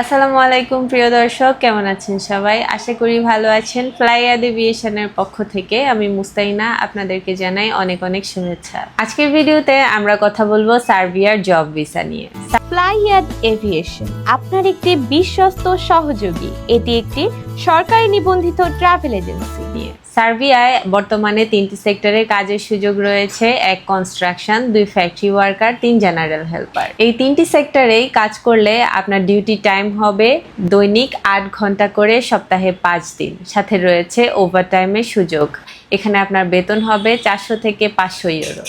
আসসালামু আলাইকুম, প্রিয় দর্শক। কেমন আছেন সবাই? আশা করি ভালো আছেন। ফ্লাইয়াদ এভিয়েশনের পক্ষ থেকে আমি মুস্তাইনা আপনাদেরকে জানাই অনেক অনেক শুভেচ্ছা। আজকের ভিডিওতে আমরা কথা বলব সার্বিয়ার জব ভিসা নিয়ে। ফ্লাইয়াদ এভিয়েশন, আপনার একটি বিশ্বস্ত সহযোগী। এটি একটি সরকারি নিবন্ধিত ট্রাভেল এজেন্সি নিয়ে। সার্বিয়ায় বর্তমানে তিনটি সেক্টরে কাজের সুযোগ রয়েছে। এক কনস্ট্রাকশন দুই ফ্যাক্টরি ওয়ার্কার তিন জেনারেল হেল্পার এই তিনটি সেক্টরেই কাজ করলে আপনার ডিউটি টাইম হবে দৈনিক আট ঘণ্টা করে সপ্তাহে পাঁচ দিন। সাথে রয়েছে ওভার টাইমের সুযোগ। এখানে আপনার বেতন হবে চারশো থেকে পাঁচশো ইউরো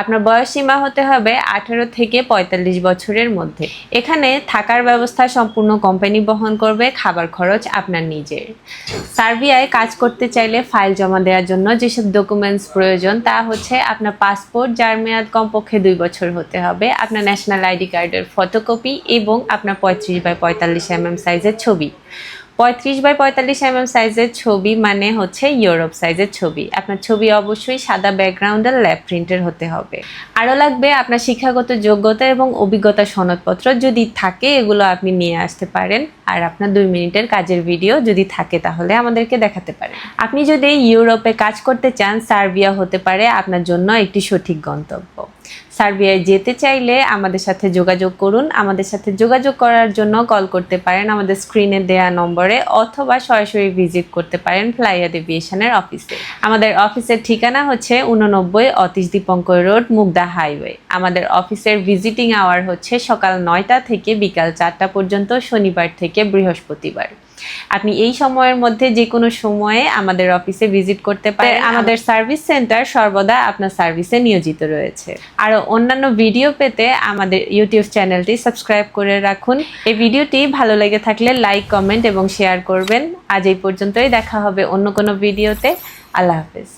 আপনার বয়স সীমা হতে হবে আঠারো থেকে পঁয়তাল্লিশ বছরের মধ্যে। এখানে থাকার ব্যবস্থা সম্পূর্ণ কোম্পানি বহন করবে, খাবার খরচ আপনার নিজের। সার্বিয়ায় কাজ করতে চাইলে ফাইল জমা দেওয়ার জন্য যেসব ডকুমেন্টস প্রয়োজন, তা হচ্ছে আপনার পাসপোর্ট যার মেয়াদ কমপক্ষে দুই বছর হতে হবে, আপনার ন্যাশনাল আইডি কার্ডের ফটোকপি এবং আপনার পঁয়ত্রিশ বাই পঁয়তাল্লিশ এমএম সাইজের ছবি। পঁয়ত্রিশ বাই পঁয়তাল্লিশ এমএম সাইজের ছবি মানে হচ্ছে ইউরোপ সাইজের ছবি। আপনার ছবি অবশ্যই সাদা ব্যাকগ্রাউন্ডের ল্যাব প্রিন্টের হতে হবে। আরও লাগবে আপনার শিক্ষাগত যোগ্যতা এবং অভিজ্ঞতা সনদপত্র যদি থাকে, এগুলো আপনি নিয়ে আসতে পারেন। আর আপনার দুই মিনিটের কাজের ভিডিও যদি থাকে, তাহলে আমাদেরকে দেখাতে পারেন। আপনি যদি ইউরোপে কাজ করতে চান, সার্বিয়া হতে পারে আপনার জন্য একটি সঠিক গন্তব্য। সার্বিয়ায় যেতে চাইলে আমাদের সাথে যোগাযোগ করুন। আমাদের সাথে যোগাযোগ করার জন্য কল করতে পারেন। আমাদের স্ক্রিনে দেওয়া নম্বরে অথবা সরাসরি ভিজিট করতে পারেন ফ্লাইয়াদ এভিয়েশনের অফিসে। আমাদের অফিসের ঠিকানা হচ্ছে উননব্বই অতীশ দীপঙ্কর রোড, মুগদা হাইওয়ে। আমাদের অফিসের ভিজিটিং আওয়ার হচ্ছে সকাল নয়টা থেকে বিকাল চারটা পর্যন্ত, শনিবার থেকে বৃহস্পতিবার। আপনি এই সময়ের মধ্যে যে কোনো সময়ে আমাদের অফিসে ভিজিট করতে পারেন। আমাদের সার্ভিস সেন্টার সর্বদা আপনার সার্ভিসে নিয়োজিত রয়েছে। আরও অন্যান্য ভিডিও পেতে আমাদের ইউটিউব চ্যানেলটি সাবস্ক্রাইব করে রাখুন। এই ভিডিওটি ভালো লেগে থাকলে লাইক কমেন্ট এবং শেয়ার করবেন। আজ এই পর্যন্তই। দেখা হবে অন্য কোনো ভিডিওতে আল্লাহ হাফেজ।